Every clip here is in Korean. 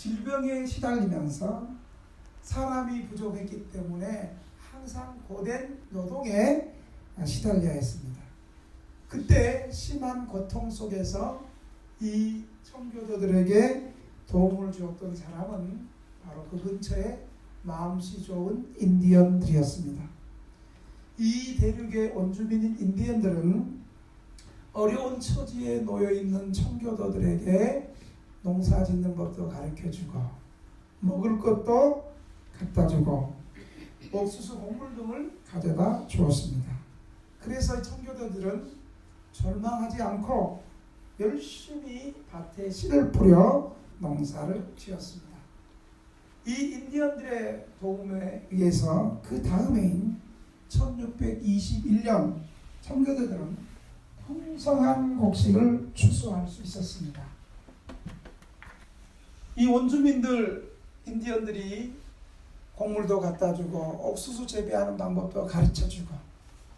질병에 시달리면서 사람이 부족했기 때문에 항상 고된 노동에 시달려야 했습니다. 그때 심한 고통 속에서 이 청교도들에게 도움을 주었던 사람은 바로 그 근처에 마음씨 좋은 인디언들이었습니다. 이 대륙의 원주민인 인디언들은 어려운 처지에 놓여 있는 청교도들에게 농사 짓는 법도 가르쳐 주고 먹을 것도 갖다 주고 옥수수 곡물 등을 가져다 주었습니다. 그래서 이 청교도들은 절망하지 않고 열심히 밭에 씨를 뿌려 농사를 지었습니다. 이 인디언들의 도움에 의해서 그 다음해인 1621년 청교도들은 풍성한 곡식을 추수할 수 있었습니다. 이 원주민들 인디언들이 곡물도 갖다 주고 옥수수 재배하는 방법도 가르쳐 주고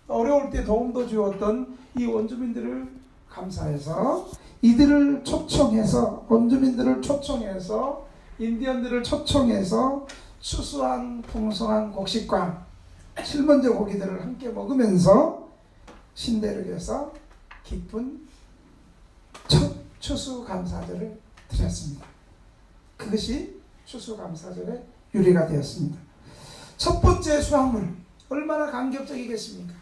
어려울 때 도움도 주었던 이 원주민들을 감사해서 이들을 초청해서 원주민들을 초청해서 인디언들을 초청해서 추수한 풍성한 곡식과 칠번째 고기들을 함께 먹으면서 신대륙에서 기쁜 첫 추수 감사절을 드렸습니다. 그것이 추수 감사절의 유래가 되었습니다. 첫 번째 수확물 얼마나 감격적이겠습니까?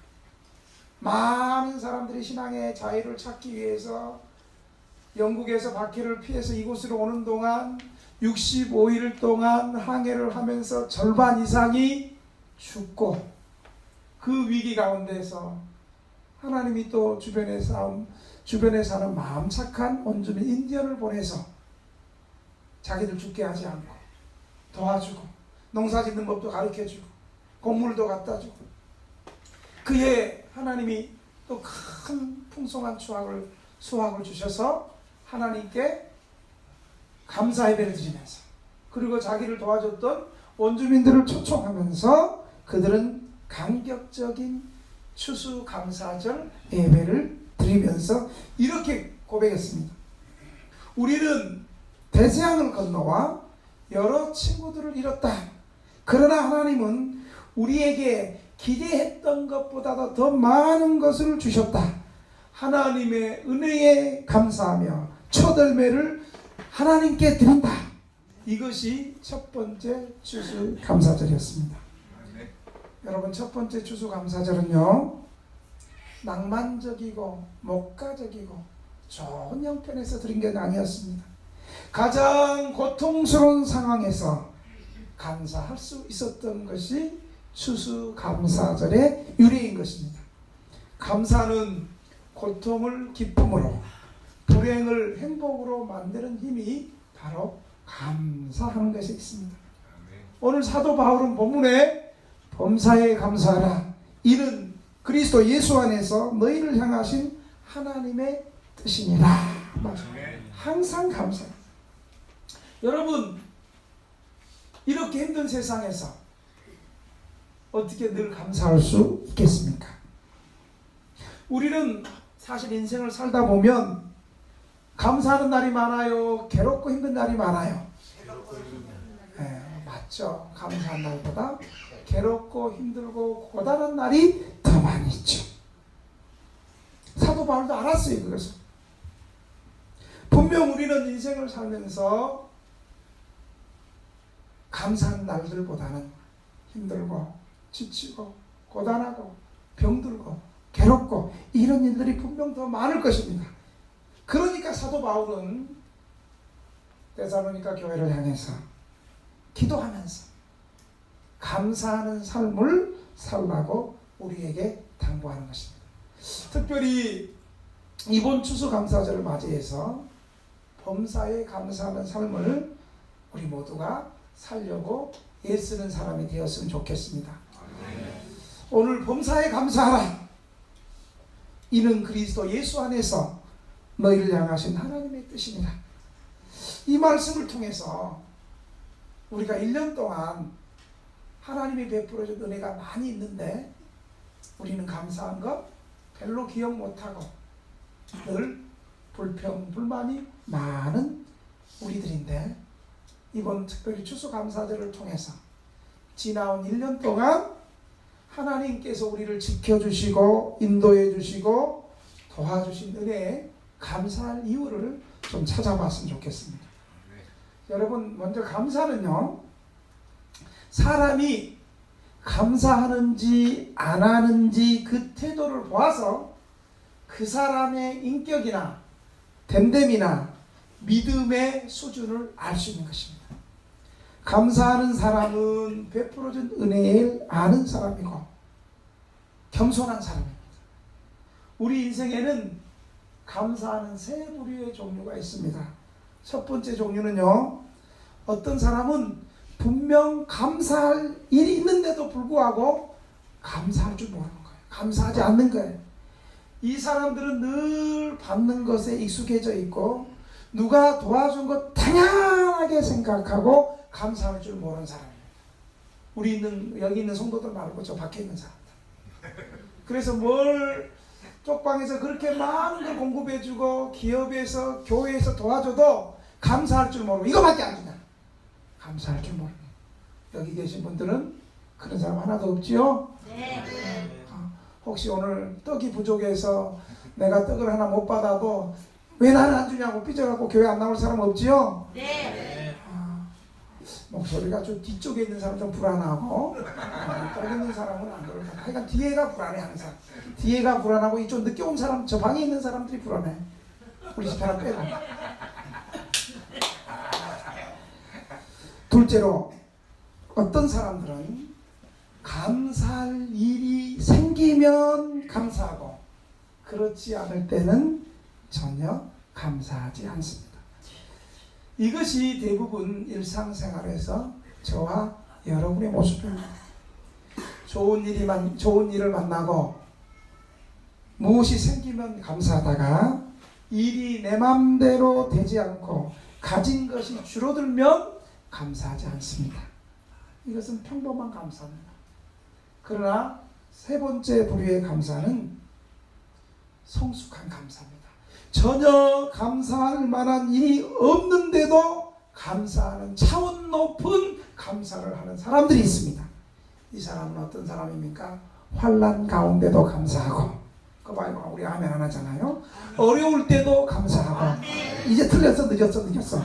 많은 사람들이 신앙의 자유를 찾기 위해서 영국에서 박해를 피해서 이곳으로 오는 동안 65일 동안 항해를 하면서 절반 이상이 죽고 그 위기 가운데서 하나님이 또 주변에 사는 마음 착한 원주민 인디언을 보내서 자기들 죽게 하지 않고 도와주고 농사 짓는 법도 가르쳐 주고 곡물도 갖다 주고 그의 하나님이 또 큰 풍성한 수확을 수확을 주셔서 하나님께 감사 예배를 드리면서 그리고 자기를 도와줬던 원주민들을 초청하면서 그들은 감격적인 추수 감사절 예배를 드리면서 이렇게 고백했습니다. 우리는 대서양을 건너와 여러 친구들을 잃었다. 그러나 하나님은 우리에게 기대했던 것보다도 더 많은 것을 주셨다. 하나님의 은혜에 감사하며 첫 열매를 하나님께 드린다. 이것이 첫 번째 추수 감사절이었습니다. 여러분 첫 번째 추수 감사절은요 낭만적이고 목가적이고 좋은 형편에서 드린 게 아니었습니다. 가장 고통스러운 상황에서 감사할 수 있었던 것이 추수 감사절의 유래인 것입니다. 감사는 고통을 기쁨으로 불행을 행복으로 만드는 힘이 바로 감사하는 것이 있습니다. 오늘 사도 바울은 본문에 범사에 감사하라. 이는 그리스도 예수 안에서 너희를 향하신 하나님의 뜻이니라. 항상 감사. 여러분 이렇게 힘든 세상에서 어떻게 늘 감사할 수 있겠습니까? 우리는 사실 인생을 살다 보면 감사하는 날이 많아요. 괴롭고 힘든 날이 많아요. 네, 맞죠. 감사한 날보다 괴롭고 힘들고 고단한 날이 더 많이 있죠. 사도 바울도 알았어요. 그것을. 분명 우리는 인생을 살면서 감사한 날들보다는 힘들고 지치고 고단하고 병들고 괴롭고 이런 일들이 분명 더 많을 것입니다. 그러니까 사도 바울은 데살로니가 교회를 향해서 기도하면서 감사하는 삶을 살라고 우리에게 당부하는 것입니다. 특별히 이번 추수 감사절을 맞이해서 범사에 감사하는 삶을 우리 모두가 살려고 애쓰는 사람이 되었으면 좋겠습니다. 오늘 범사에 감사하라. 이는 그리스도 예수 안에서 너희를 향하신 하나님의 뜻입니다. 이 말씀을 통해서 우리가 1년 동안 하나님이 베풀어준 은혜가 많이 있는데 우리는 감사한 것 별로 기억 못하고 늘 불평, 불만이 많은 우리들인데 이번 특별히 추수감사절을 통해서 지나온 1년 동안 하나님께서 우리를 지켜주시고 인도해 주시고 도와주신 은혜에 감사할 이유를 좀 찾아봤으면 좋겠습니다. 여러분 먼저 감사는요 사람이 감사하는지 안 하는지 그 태도를 보아서 그 사람의 인격이나 됨됨이나 믿음의 수준을 알 수 있는 것입니다. 감사하는 사람은 베풀어준 은혜를 아는 사람이고 겸손한 사람입니다. 우리 인생에는 감사하는 세 부류의 종류가 있습니다. 첫 번째 종류는요. 어떤 사람은 분명 감사할 일이 있는데도 불구하고 감사할 줄 모르는 거예요. 감사하지 않는 거예요. 이 사람들은 늘 받는 것에 익숙해져 있고 누가 도와준 것 당연하게 생각하고 감사할 줄 모르는 사람이에요. 우리 있는 여기 있는 성도들 말고 저 밖에 있는 사람들. 그래서 뭘 쪽방에서 그렇게 많은 걸 공급해주고 기업에서 교회에서 도와줘도 감사할 줄 모르고 이거밖에 안 주냐. 감사할 줄 모르는 여기 계신 분들은 그런 사람 하나도 없지요. 어, 혹시 오늘 떡이 부족해서 내가 떡을 하나 못 받아도 왜 나는 안 주냐고 삐져갖고 교회 안 나올 사람 없지요. 아, 목소리가 좀 뒤쪽에 있는 사람 좀 불안하고 어, 떨어 있는 사람은 안 거야. 하여간 뒤에가 불안해 항상. 뒤에가 불안하고 이쪽 늦게 온 사람 저 방에 있는 사람들이 불안해. 우리 집 하나 빼고. 둘째로 어떤 사람들은 감사할 일이 생기면 감사하고 그렇지 않을 때는 전혀 감사하지 않습니다. 이것이 대부분 일상생활에서 저와 여러분의 모습입니다. 좋은 일이 만, 좋은 일을 만나고 무엇이 생기면 감사하다가 일이 내 맘대로 되지 않고 가진 것이 줄어들면 감사하지 않습니다. 이것은 평범한 감사입니다. 그러나 세 번째 부류의 감사는 성숙한 감사입니다. 전혀 감사할 만한 일이 없는데도 감사하는 차원 높은 감사를 하는 사람들이 있습니다. 이 사람은 어떤 사람입니까? 환란 가운데도 감사하고 그 말고 우리 아멘 안 하잖아요. 어려울 때도 감사하고 이제 틀렸어 늦었어 늦었어.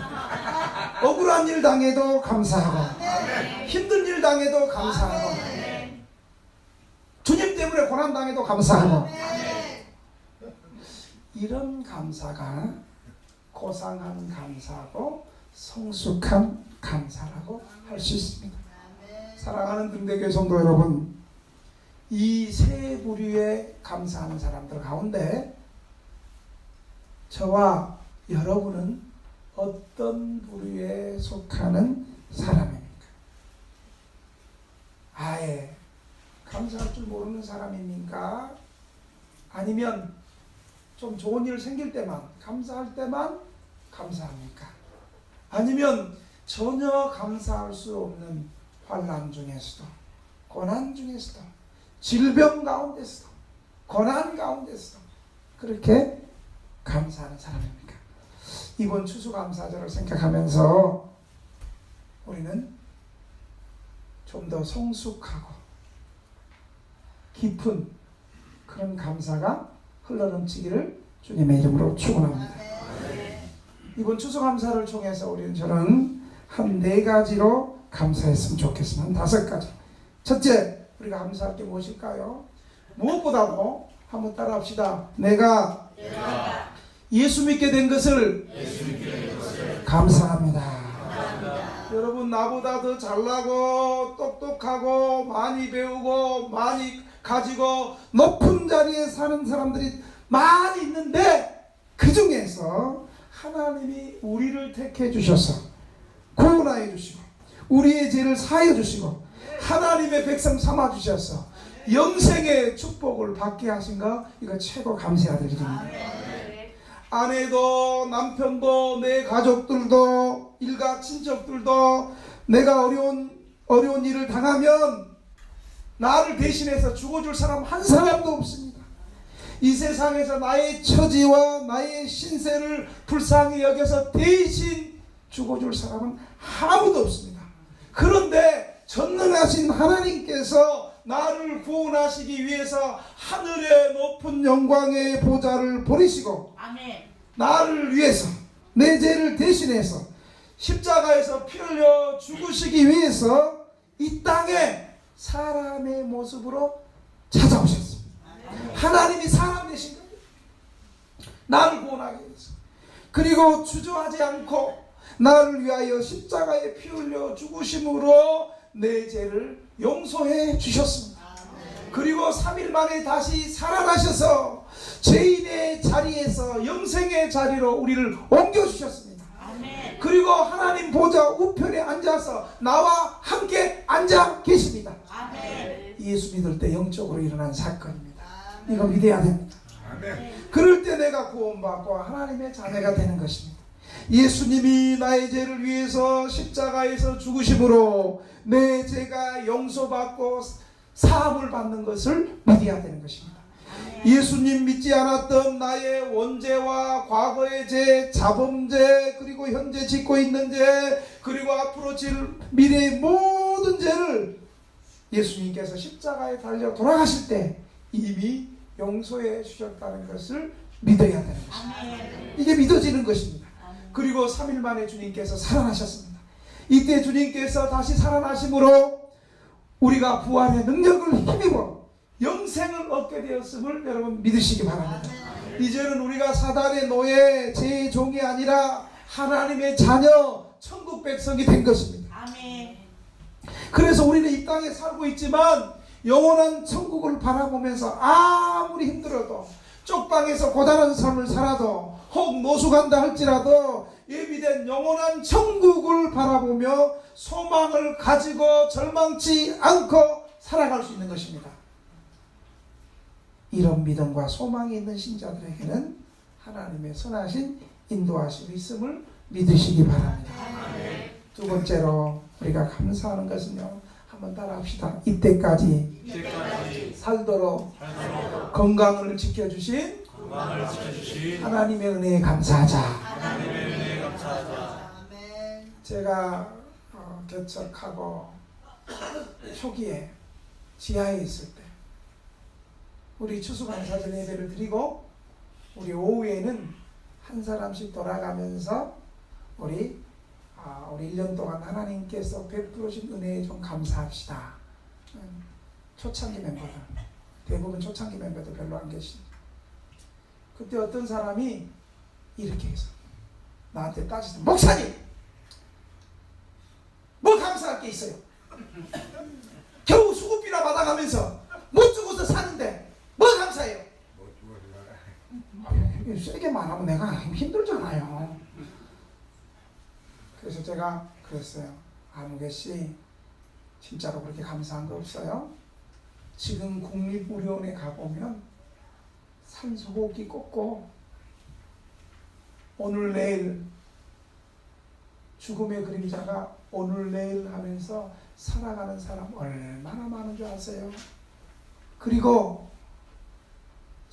억울한 일 당해도 감사하고 힘든 일 당해도 감사하고 주님 때문에 고난 당해도 감사하고 이런 감사가 고상한 감사하고 성숙한 감사라고 할 수 있습니다. 사랑하는 등대교회 성도 여러분, 이 세 부류의 감사하는 사람들 가운데 저와 여러분은 어떤 부류에 속하는 사람입니까? 아예 감사할 줄 모르는 사람입니까? 아니면 좀 좋은 일 생길 때만 감사할 때만 감사합니까? 아니면 전혀 감사할 수 없는 환난 중에서도 고난 중에서도 질병 가운데서도 고난 가운데서도 그렇게 감사하는 사람입니까? 이번 추수감사절을 생각하면서 우리는 좀 더 성숙하고 깊은 그런 감사가 흘러넘치기를 주님의 이름으로 축원합니다. 이번 추수 감사를 통해서 우리는 저는 한 네 가지로 감사했으면 좋겠습니다. 한 다섯 가지. 첫째, 우리가 감사할 게 무엇일까요? 무엇보다도 한번 따라합시다. 내가, 예수 믿게 된 것을, 감사합니다. 여러분 나보다 더 잘나고 똑똑하고 많이 배우고 많이 가지고 높은 자리에 사는 사람들이 많이 있는데 그 중에서 하나님이 우리를 택해 주셔서 구원하여 주시고 우리의 죄를 사여 주시고 하나님의 백성 삼아 주셔서 영생의 축복을 받게 하신 거 이거 최고 일입니다. 아내도 남편도 내 가족들도 일가 친척들도 내가 어려운 어려운 일을 당하면 나를 대신해서 죽어줄 사람 한 사람도 없습니다. 이 세상에서 나의 처지와 나의 신세를 불쌍히 여겨서 대신 죽어줄 사람은 아무도 없습니다. 그런데 전능하신 하나님께서 나를 구원하시기 위해서 하늘의 높은 영광의 보좌를 버리시고 아멘. 나를 위해서 내 죄를 대신해서 십자가에서 피 흘려 죽으시기 위해서 이 땅에 사람의 모습으로 찾아오셨습니다. 하나님이 사람 되신. 나를 구원하기 위해서. 그리고 주저하지 않고 나를 위하여 십자가에 피 흘려 죽으심으로 내 죄를 용서해 주셨습니다. 그리고 3일 만에 다시 살아나셔서 죄인의 자리에서 영생의 자리로 우리를 옮겨주셨습니다. 그리고 하나님 보좌 우편에 앉아서 나와 함께 앉아 계십니다. 아멘. 예수 믿을 때 영적으로 일어난 사건입니다. 이거 믿어야 됩니다. 그럴 때 내가 구원받고 하나님의 자녀가 되는 것입니다. 예수님이 나의 죄를 위해서 십자가에서 죽으심으로 내 죄가 용서받고 사함을 받는 것을 믿어야 되는 것입니다. 예수님 믿지 않았던 나의 원죄와 과거의 죄, 자범죄, 그리고 현재 짓고 있는 죄, 그리고 앞으로 질 미래의 모든 죄를 예수님께서 십자가에 달려 돌아가실 때 이미 용서해 주셨다는 것을 믿어야 되는 것입니다. 이게 믿어지는 것입니다. 그리고 3일 만에 주님께서 살아나셨습니다. 이때 주님께서 다시 살아나심으로 우리가 부활의 능력을 힘입어 영생을 얻게 되었음을 여러분 믿으시기 바랍니다. 이제는 우리가 사단의 노예, 제 종이 아니라 하나님의 자녀, 천국 백성이 된 것입니다. 아멘. 그래서 우리는 이 땅에 살고 있지만 영원한 천국을 바라보면서 아무리 힘들어도 쪽방에서 고단한 삶을 살아도 혹 노숙한다 할지라도 예비된 영원한 천국을 바라보며 소망을 가지고 절망치 않고 살아갈 수 있는 것입니다. 이런 믿음과 소망이 있는 신자들에게는 하나님의 선하신 인도하심이 있음을 믿으시기 바랍니다. 두 번째로 우리가 감사하는 것은요. 한번 따라합시다. 이때까지 이때까지 살도록 건강을 지켜주신 건강을 지켜주신 하나님의 은혜에 감사하자. 하나님의 은혜에 감사하자. 제가 어, 개척하고 초기에 지하에 있을 때 우리 추수감사절 예배를 드리고 우리 오후에는 한 사람씩 돌아가면서 우리 아, 우리 1년 동안 하나님께서 베풀어신 은혜에 좀 감사합시다. 음, 초창기 멤버들 대부분 초창기 멤버들 별로 안 계십니다. 그때 어떤 사람이 이렇게 해서 나한테 따지던 목사님 뭐 감사할 게 있어요? 겨우 수급비나 받아가면서 못 죽어서 사는데 뭐 감사해요? 아유, 세게 말하면 내가 힘들잖아요. 그래서 제가 그랬어요. 아무개 씨, 진짜로 그렇게 감사한 거 없어요? 지금 국립무료원에 가보면 산소고기 꽂고 오늘 내일 죽음의 그림자가 오늘 내일 하면서 살아가는 사람 얼마나 많은 줄 아세요? 그리고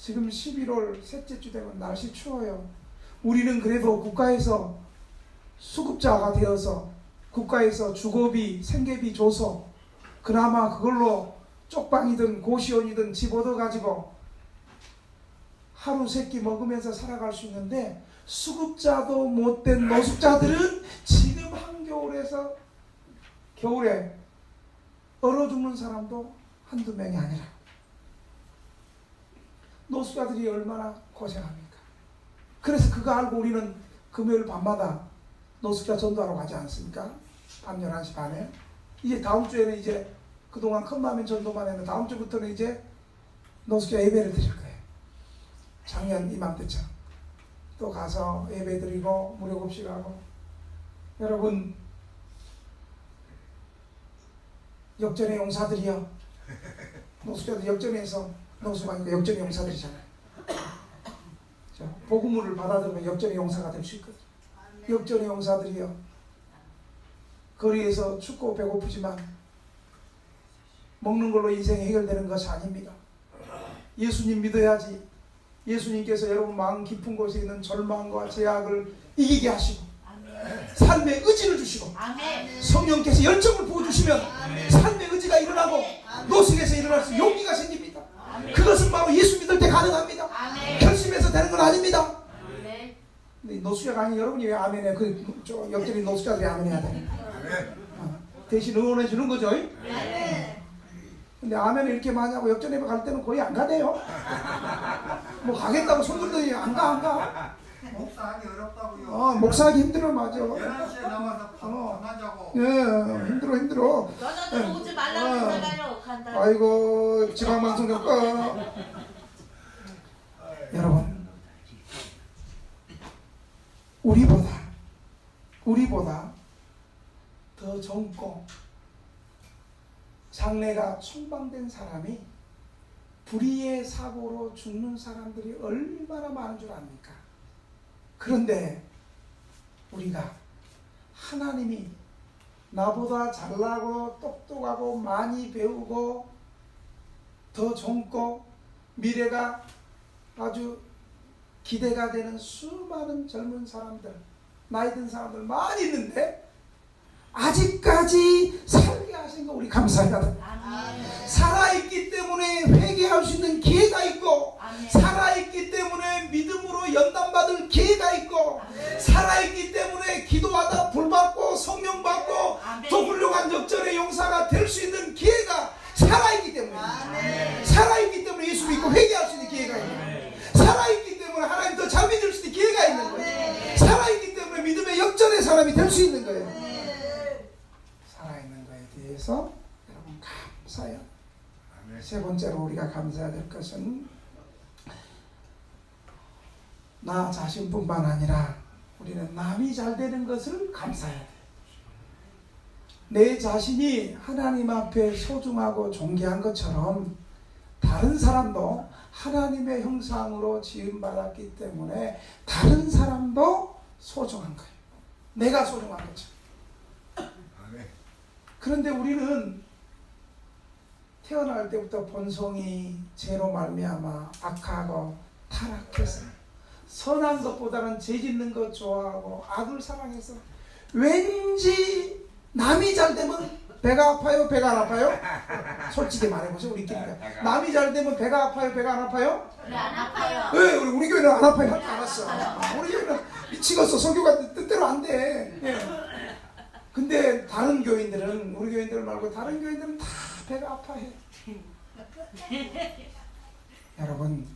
지금 11월 셋째 주 되면 날씨 추워요. 우리는 그래도 국가에서 수급자가 되어서 국가에서 주거비, 생계비 줘서 그나마 그걸로 쪽방이든 고시원이든 집 얻어가지고 하루 세 끼 먹으면서 살아갈 수 있는데 수급자도 못된 노숙자들은 지금 한겨울에서 겨울에 얼어 죽는 사람도 한두 명이 아니라 노숙자들이 얼마나 고생합니까? 그래서 그거 알고 우리는 금요일 밤마다 노숙자 전도하러 가지 않습니까? 밤 11시 반에 이제 다음 주에는 이제 그동안 큰마음의 전도만 했는데 다음 주부터는 이제 노숙자 예배를 드릴 거예요. 작년 이맘때처럼 또 가서 예배 드리고 무료 급식하고 여러분 역전의 용사들이요 노숙자들 역전에서 노숙하니까 역전의 용사들이잖아요 자, 복음을 받아들면 역전의 용사가 될 수 있거든요 역전의 용사들이요 거리에서 춥고 배고프지만 먹는 걸로 인생이 해결되는 것이 아닙니다 예수님 믿어야지 예수님께서 여러분 마음 깊은 곳에 있는 절망과 제약을 이기게 하시고 삶의 의지를 주시고. 성령께서 열정을 부어주시면 삶의 의지가 일어나고 노숙에서 일어날 수 용기가 생깁니다. 그것은 바로 예수 믿을 때 가능합니다. 아멘. 결심해서 되는 건 아닙니다. 아멘. 근데 노숙자가 아닌 여러분이 왜 아멘해? 그, 저, 옆자리 노숙자들이 아멘해야 돼. 어, 대신 응원해 주는 거죠. 근데 아멘을 이렇게 많이 하고 역전 예배 갈 때는 거의 안 가대요. 뭐 가겠다고 손들더니 안 가, 안 가. 목사하기 어렵다고요. 어, 목사하기 힘들어, 맞아. 11시에 나와서 어. 만나자고. 예, 힘들어, 힘들어. 너희들 오지 말라고 했잖아요. 간다. 아이고, 지방방송 좀 꺼. 여러분, 우리보다, 우리보다 더 젊고 장래가 촉망된 사람이 불의의 사고로 죽는 사람들이 얼마나 많은 줄 압니까? 그런데 우리가 하나님이 나보다 잘나고 똑똑하고 많이 배우고 더 젊고 미래가 아주 기대가 되는 수많은 젊은 사람들, 나이 든 사람들 많이 있는데 아직까지 살게 하신 거 우리 감사해야 돼. 살아있기 때문에 회개할 수 있는 기회가 있고. 살아있기 때문에 믿음으로 연단받을 기회가 있고 살아있기 때문에 기도하다 불받고 성령 받고 아멘. 더 훌륭한 역전의 용사가 될 수 있는 기회가 살아있기 때문에. 살아있기 때문에 예수 믿고 회개할 수 있는 기회가 있는 거예요. 살아있기 때문에 하나님 더 잘 믿을 수 있는 기회가 있는 거예요. 살아있기 때문에 믿음의 역전의 사람이 될 수 있는 거예요. 살아있는 거에 대해서 여러분 감사해요. 세 번째로 우리가 감사해야 될 것은 나 자신뿐만 아니라 우리는 남이 잘 되는 것을 감사해야 돼. 내 자신이 하나님 앞에 소중하고 존귀한 것처럼 다른 사람도 하나님의 형상으로 지음받았기 때문에 다른 사람도 소중한 거예요. 내가 소중한 거죠. 그런데 우리는 태어날 때부터 본성이 죄로 말미암아 악하고 타락해서 선한 것보다는 죄 짓는 것 좋아하고 악을 사랑해서. 왠지 남이 잘 되면 배가 아파요? 배가 안 아파요? 솔직히 말해보세요 우리끼리 남이 잘 되면 배가 아파요? 배가 안 아파요? 우리 안 아파요. 왜 우리, 우리 교회는 안 아파요. 할줄 알았어 우리 교회는 미치겠어. 설교가 뜻대로 안돼. 예. 근데 다른 교인들은 우리 교인들 말고 다른 교인들은 다 배가 아파해. 여러분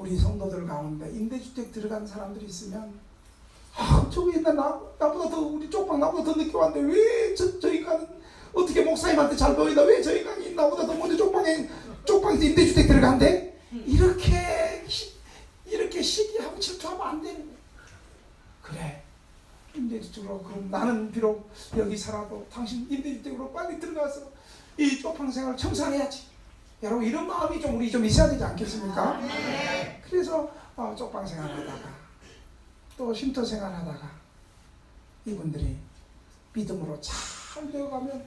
우리 성도들 가운데 임대주택 들어간 사람들이 있으면 아 저기 옛날 나, 나보다 더 우리 쪽방 나보다 더 늦게 왔는데 왜 저, 저 인간은 어떻게 목사님한테 잘 보이나 왜저 인간이 나보다 더 먼저 쪽방에 쪽방에서 임대주택 들어간대? 이렇게 시- 이렇게 시기하고 질투하면 안 되는 그래. 임대주택으로 그럼 나는 비록 여기 살아도 당신 임대주택으로 빨리 들어가서 이 쪽방 생활 청산해야지 여러분 이런 마음이 좀 우리 좀 있어야 되지 않겠습니까? 그래서 어, 쪽방 생활하다가 또 쉼터 생활하다가 이분들이 믿음으로 잘 되어가면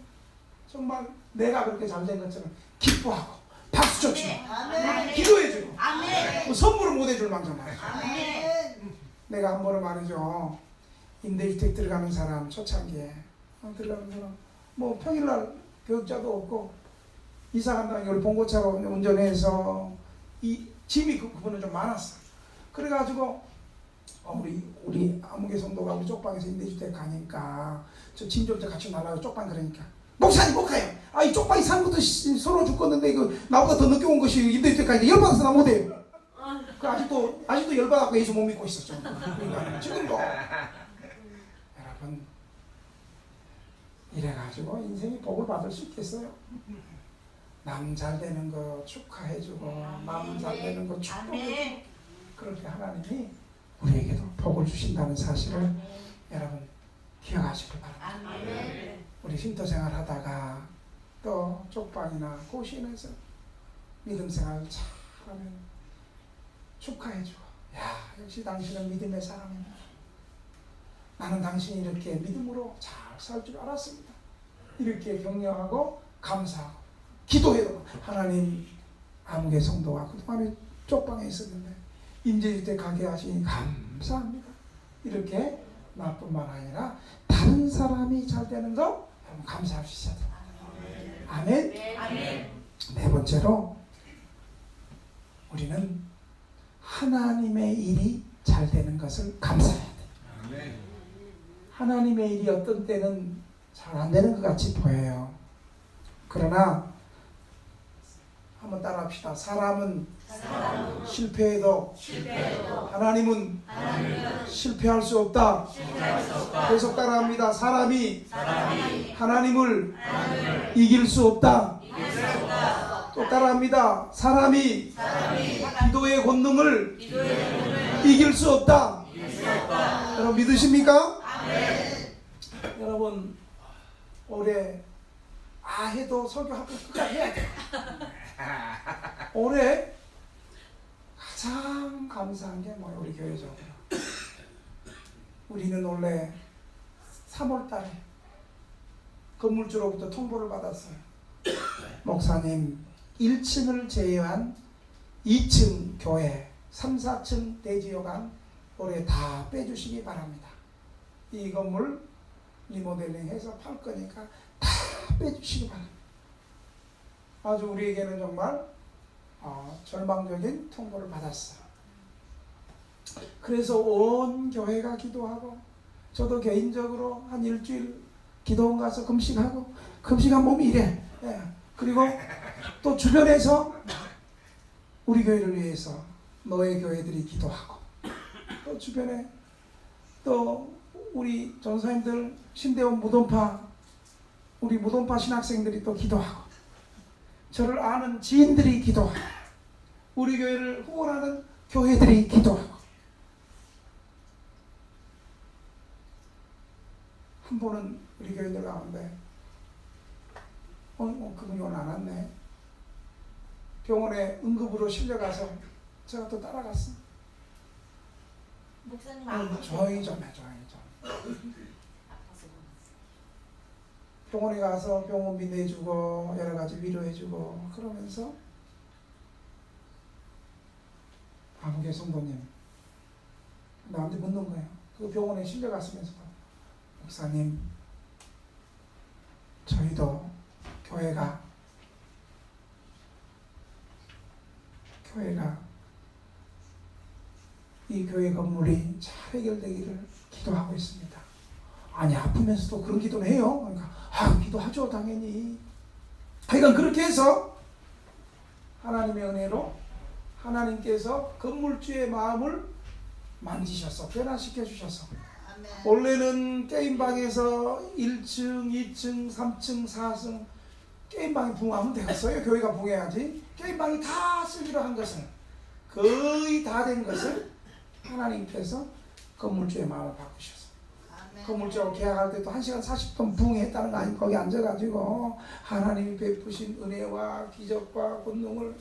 정말 내가 그렇게 잘된 것처럼 기뻐하고 박수 쳐주고 아멘. 기도해주고 아멘. 뭐 선물을 못 해줄 말이야 아멘. 내가 한 번은 말이죠 임대주택 들어가는 사람 초창기에 어, 들어가는 사람 뭐 평일날 교육자도 없고 이사 간다는 걸 봉고차로 운전해서 이 짐이 그, 그분은 좀 많았어 그래가지고 어, 우리 우리 아무개 성도가 우리 쪽방에서 임대주택 가니까 저짐좀 같이 날라고 쪽방 그러니까. 목사님 못 가요 아이 쪽방이 사는 것도 시- 서로 죽겠는데 이거 나보다 더 늦게 온 것이 임대주택 가니까 열받아서 나 못해요. 그 아직도 아직도 열받아서 예수 못 믿고 있었죠. 그러니까 지금도. 여러분 이래가지고 인생이 복을 받을 수 있겠어요? 남잘 되는 거 축하해주고 남잘 되는 거 축복해주고. 그렇게 하나님이 우리에게도 복을 주신다는 사실을 여러분 기억하시기 바랍니다. 우리 쉼터 생활하다가 또 쪽방이나 고시원에서 믿음 생활 잘하면 축하해주고 야 역시 당신은 믿음의 사람이다 나는 당신이 이렇게 믿음으로 잘 살 줄 알았습니다. 이렇게 격려하고 감사하고 기도해도 하나님 아무개 성도가 그동안에 쪽방에 있었는데 임재주택 가게 하시니 감사합니다 이렇게 나뿐만 아니라 다른 사람이 잘 되는 거 여러분 감사할 수 있어야 됩니다. 아멘. 아멘. 네 번째로 우리는 하나님의 일이 잘 되는 것을 감사해야 돼. 하나님의 일이 어떤 때는 잘 안 되는 것 같이 보여요. 그러나 한번 따라합시다. 사람은 실패해도 하나님은 실패할 수 없다. 계속 따라합니다. 사람이 하나님을 이길 수 없다. 또 따라합니다. 사람이 기도의 권능을 이길 수 없다. 여러분 믿으십니까? 여러분 올해 아 해도 설교 학교 끝까지 해야 돼. 올해 가장 감사한 게 뭐예요? 우리 교회적으로. 우리는 원래 3월 달에 건물주로부터 통보를 받았어요. 목사님 1층을 제외한 2층 교회 3, 4층 대지역안 올해 다 빼주시기 바랍니다. 이 건물 리모델링 해서 팔 거니까 다 빼주시기 바랍니다. 아주 우리에게는 정말 어, 절망적인 통보를 받았어요. 그래서 온 교회가 기도하고 저도 개인적으로 한 일주일 기도원 가서 금식하고 금식한 몸이 이래. 예. 그리고 또 주변에서 우리 교회를 위해서 너의 교회들이 기도하고 또 주변에 또 우리 전사님들 신대원 무덤파 우리 무덤파 신학생들이 또 기도하고 저를 아는 지인들이 기도하고 우리 교회를 후원하는 교회들이 기도하고 한 분은 우리 교회들 가운데 어, 어 그분이 오늘 안 왔네. 병원에 응급으로 실려가서 제가 또 따라갔어 목사님 아, 조용히 좀 해, 조용히 좀. 병원에 가서 병원비 내주고 여러 가지 위로해주고 그러면서 아무개 성도님 나한테 묻는 거예요. 그 병원에 실려갔으면서 목사님 저희도 교회가 교회가 이 교회 건물이 잘 해결되기를 기도하고 있습니다. 아니 아프면서도 그런 기도를 해요. 그러니까 아 기도 하죠 당연히. 하여간 그렇게 해서 하나님의 은혜로 하나님께서 건물주의 마음을 만지셔서 변화시켜 주셔서 원래는 게임방에서 1층, 2층, 3층, 4층 게임방이 붕하면 되겠어요. 교회가 붕해야지. 게임방이 다 쓰기로 한 것을 거의 다 된 것을 하나님께서 건물주의 마음을 바꾸셔서 건물주하고 계약할 때도 1시간 40분 붕했다는 거 아니고 거기 앉아가지고 하나님이 베푸신 은혜와 기적과 권능을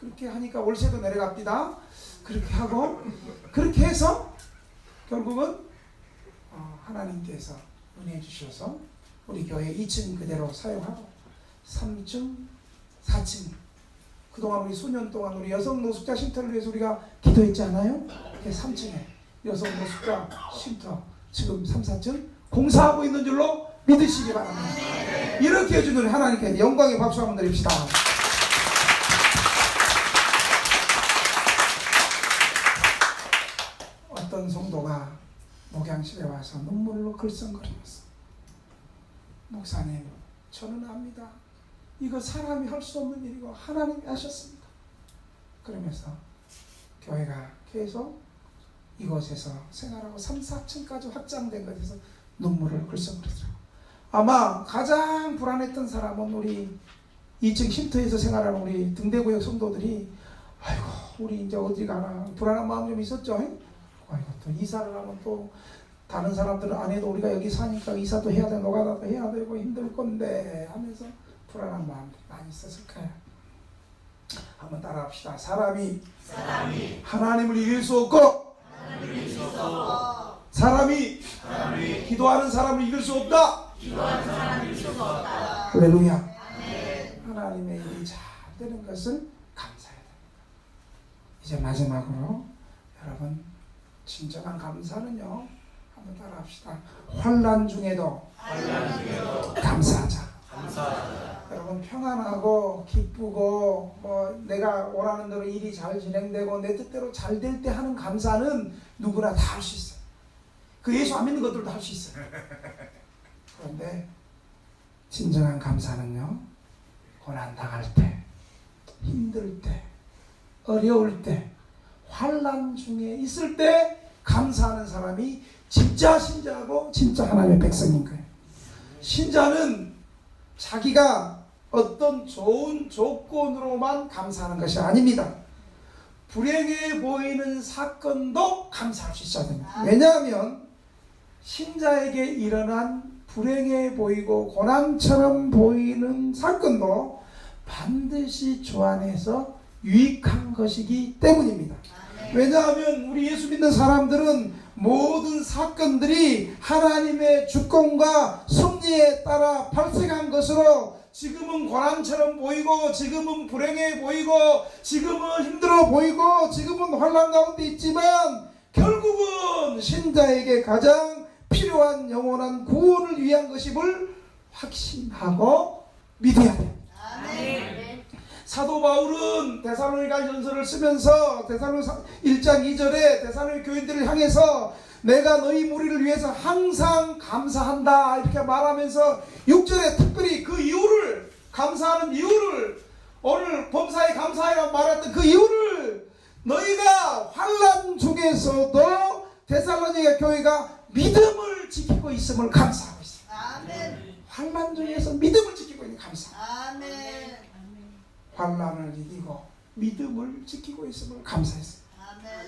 그렇게 하니까 월세도 내려갑니다. 그렇게 하고 그렇게 해서 결국은 어, 하나님께서 은혜 주셔서 우리 교회 2층 그대로 사용하고 3층, 4층 그동안 우리 수년 동안 우리 여성 노숙자 쉼터를 위해서 우리가 기도했지 않아요? 3층에 여성 노숙자 쉼터 지금 3, 4층 공사하고 있는 줄로 믿으시기 바랍니다. 이렇게 해주는 하나님께 영광의 박수 한번 드립시다. 어떤 성도가 목양실에 와서 눈물로 글썽거리면서 목사님 저는 압니다. 이거 사람이 할 수 없는 일이고 하나님이 하셨습니다. 그러면서 교회가 계속 이곳에서 생활하고 3, 4층까지 확장된 것에서 눈물을 글썽거리더라고요. 아마 가장 불안했던 사람은 우리 2층 쉼터에서 생활하는 우리 등대구역 성도들이 아이고 우리 이제 어디 가나 불안한 마음 좀 있었죠. 아이고 또 이사를 하면 또 다른 사람들은 안 해도 우리가 여기 사니까 이사도 해야 되고 노가다도 해야 되고 힘들 건데 하면서 불안한 마음도 많이 있었을 거예요. 한번 따라합시다. 사람이, 하나님을 이길 수 없고 사람이, 기도하는 사람을 이길 수 없다. 할렐루야. 하나님의 일이 잘 되는 것을 감사해야 됩니다. 이제 마지막으로 여러분 진정한 감사는요. 한번 따라합시다. 환란 중에도 감사하자. 감사하자. 여러분 평안하고 기쁘고 뭐 내가 원하는 대로 일이 잘 진행되고 내 뜻대로 잘 될 때 하는 감사는 누구나 다 할 수 있어요. 그 예수 안 믿는 것들도 할 수 있어요. 그런데 진정한 감사는요. 고난 당할 때, 힘들 때, 어려울 때, 환란 중에 있을 때 감사하는 사람이 진짜 신자고 진짜 하나님의 백성인 거예요. 신자는 자기가 어떤 좋은 조건으로만 감사하는 것이 아닙니다. 불행해 보이는 사건도 감사할 수 있어야 됩니다. 왜냐하면 신자에게 일어난 불행해 보이고 고난처럼 보이는 사건도 반드시 주 안에서 유익한 것이기 때문입니다. 왜냐하면 우리 예수 믿는 사람들은 모든 사건들이 하나님의 주권과 섭리에 따라 발생한 것으로 지금은 고난처럼 보이고 지금은 불행해 보이고 지금은 힘들어 보이고 지금은 환란 가운데 있지만 결국은 신자에게 가장 필요한 영원한 구원을 위한 것임을 확신하고 믿어야 됩니다. 사도 바울은 데살로니가 전서를 쓰면서 데살로니가 1장 2절에 데살로니 교인들을 향해서 내가 너희 무리를 위해서 항상 감사한다 이렇게 말하면서 6절에 특별히 그 이유를 감사하는 이유를 오늘 범사에 감사해라 말했던 그 이유를 너희가 환란 중에서도 데살로니가 교회가 믿음을 지키고 있음을 감사하고 있어요. 환란 중에서 믿음을 지키고 있는 감사. 환란을 이기고 믿음을 지키고 있음을 감사했어요.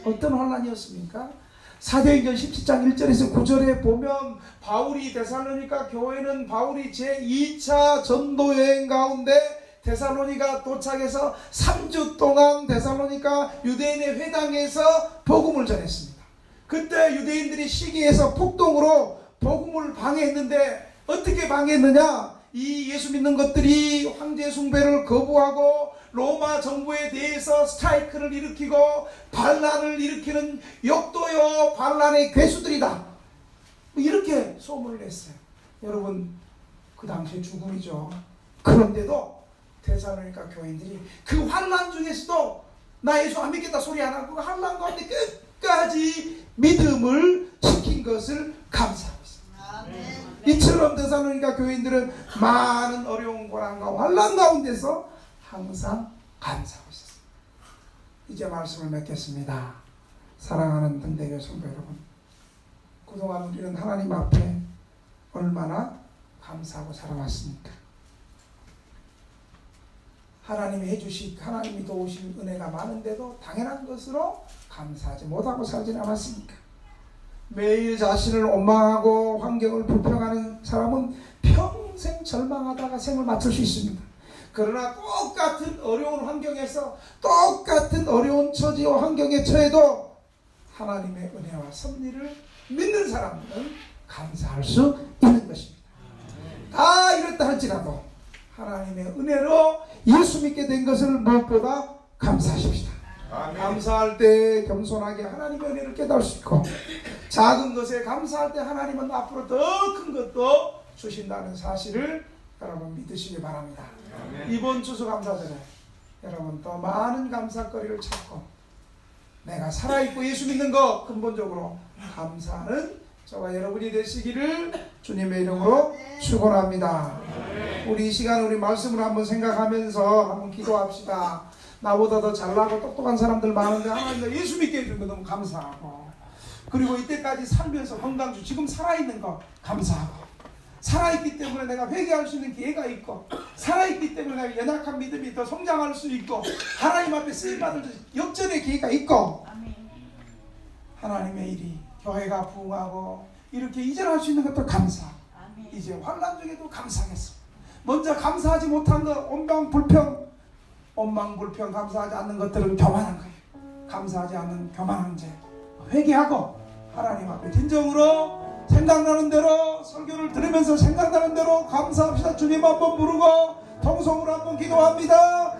어떤 환란이었습니까? 사도행전 17장 1절에서 9절에 보면 바울이 데살로니가 교회는 바울이 제2차 전도 여행 가운데 데살로니가 도착해서 3주 동안 데살로니가 유대인의 회당에서 복음을 전했습니다. 그때 유대인들이 시기해서 폭동으로 복음을 방해했는데 어떻게 방해했느냐? 이 예수 믿는 것들이 황제 숭배를 거부하고 로마 정부에 대해서 스트라이크를 일으키고 반란을 일으키는 역도요 반란의 괴수들이다. 뭐 이렇게 소문을 냈어요. 여러분 그 당시에 죽음이죠. 그런데도 대사로니까 교인들이 그 환란 중에서도 나 예수 안 믿겠다 소리 안 하고 그 환란 가운데 끝까지 믿음을 지킨 것을 감사하고 있습니다. 이처럼 데살로니가 교인들은 많은 어려운 고난과 환란 가운데서 항상 감사하고 있었습니다. 이제 말씀을 맺겠습니다. 사랑하는 등대교 성도 여러분, 그동안 우리는 하나님 앞에 얼마나 감사하고 살아왔습니까? 하나님이 해주신 하나님이 도우신 은혜가 많은데도 당연한 것으로 감사하지 못하고 살진 않았습니까? 매일 자신을 원망하고 환경을 불평하는 사람은 평생 절망하다가 생을 마칠 수 있습니다. 그러나 똑같은 어려운 환경에서 똑같은 어려운 처지와 환경에 처해도 하나님의 은혜와 섭리를 믿는 사람들은 감사할 수 있는 것입니다. 다 이렇다 할지라도 하나님의 은혜로 예수 믿게 된 것을 무엇보다 감사하십시다. 감사할 때 겸손하게 하나님의 은혜를 깨달을 수 있고 작은 것에 감사할 때 하나님은 앞으로 더 큰 것도 주신다는 사실을 여러분 믿으시기 바랍니다. 이번 추수감사절에 여러분 또 많은 감사거리를 찾고 내가 살아있고 예수 믿는 것 근본적으로 감사하는 저와 여러분이 되시기를 주님의 이름으로 축원합니다. 우리 이 시간 우리 말씀을 한번 생각하면서 한번 기도합시다. 나보다 더 잘나고 똑똑한 사람들 많은데 하나님 예수 믿게 해준 거 너무 감사하고. 그리고 이때까지 살면서 건강 주 지금 살아있는 거 감사하고. 살아있기 때문에 내가 회개할 수 있는 기회가 있고 살아있기 때문에 내가 연약한 믿음이 더 성장할 수 있고 하나님 앞에 쓰임받을 역전의 기회가 있고 하나님의 일이 교회가 부흥하고 이렇게 이전할 수 있는 것도 감사 이제 환란 중에도 감사하겠어 먼저 감사하지 못한 것 원망 불평 원망 불평 감사하지 않는 것들은 교만한 거예요. 감사하지 않는 교만한 죄. 회개하고 하나님 앞에 진정으로 생각나는 대로 설교를 들으면서 생각나는 대로 감사합시다. 주님 한번 부르고 통성으로 한번 기도합니다